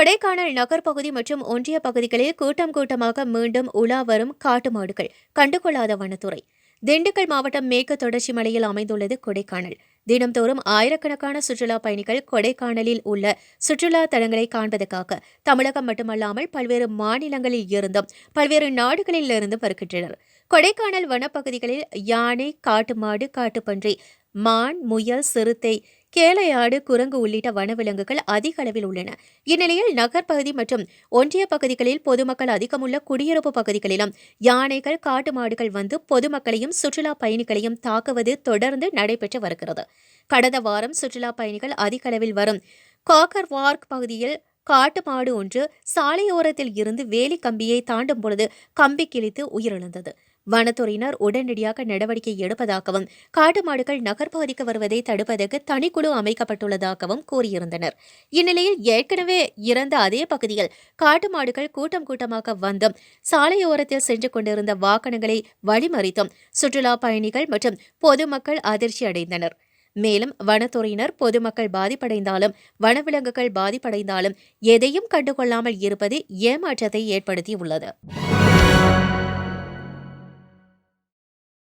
கொடைக்கானல் நகர் பகுதி மற்றும் ஒன்றிய பகுதிகளில் கூட்டம் கூட்டமாக மீண்டும் உலா வரும் காட்டு மாடுகள் கண்டுகொள்ளாத வனத்துறை. திண்டுக்கல் மாவட்டம் மேற்கு தொடர்ச்சி மலையில் அமைந்துள்ளது கொடைக்கானல். தினம்தோறும் ஆயிரக்கணக்கான சுற்றுலா பயணிகள் கொடைக்கானலில் உள்ள சுற்றுலா தலங்களை காண்பதற்காக தமிழகம் மட்டுமல்லாமல் பல்வேறு மாநிலங்களில் இருந்தும் பல்வேறு நாடுகளில் இருந்தும் வருகின்றனர். கொடைக்கானல் வனப்பகுதிகளில் யானை காட்டு மாடு காட்டுப்பன்றி மான் முயல் சிறுத்தை கேளையாடு குரங்கு உள்ளிட்ட வனவிலங்குகள் அதிக அளவில் உள்ளன. இந்நிலையில் நகர்ப்பகுதி மற்றும் ஒன்றிய பகுதிகளில் பொதுமக்கள் அதிகமுள்ள குடியிருப்பு பகுதிகளிலும் யானைகள் காட்டு மாடுகள் வந்து பொதுமக்களையும் சுற்றுலா பயணிகளையும் தாக்குவது தொடர்ந்து நடைபெற்று வருகிறது. கடந்த வாரம் சுற்றுலா பயணிகள் அதிக அளவில் வரும் காக்கர்வார்க் பகுதியில் காட்டு மாடு ஒன்று சாலையோரத்தில் இருந்து வேலி கம்பியை தாண்டும் பொழுது கம்பி கிழித்து உயிரிழந்தது. வனத்துறையினர் உடனடியாக நடவடிக்கை எடுப்பதாகவும் காட்டு மாடுகள் நகர்ப்பகுதிக்கு வருவதை தடுப்பதற்கு தனிக்குழு அமைக்கப்பட்டுள்ளதாகவும் கூறியிருந்தனர். இந்நிலையில் ஏற்கனவே இறந்த அதே பகுதியில் காட்டு மாடுகள் கூட்டம் கூட்டமாக வந்தும் சாலையோரத்தில் சென்று கொண்டிருந்த வாகனங்களை வழிமறித்தும் சுற்றுலா பயணிகள் மற்றும் பொதுமக்கள் அதிர்ச்சி அடைந்தனர். மேலும் வனத்துறையினர் பொதுமக்கள் பாதிப்படைந்தாலும் வனவிலங்குகள் பாதிப்படைந்தாலும் எதையும் கண்டுகொள்ளாமல் இருப்பது ஏமாற்றத்தை ஏற்படுத்தியுள்ளது.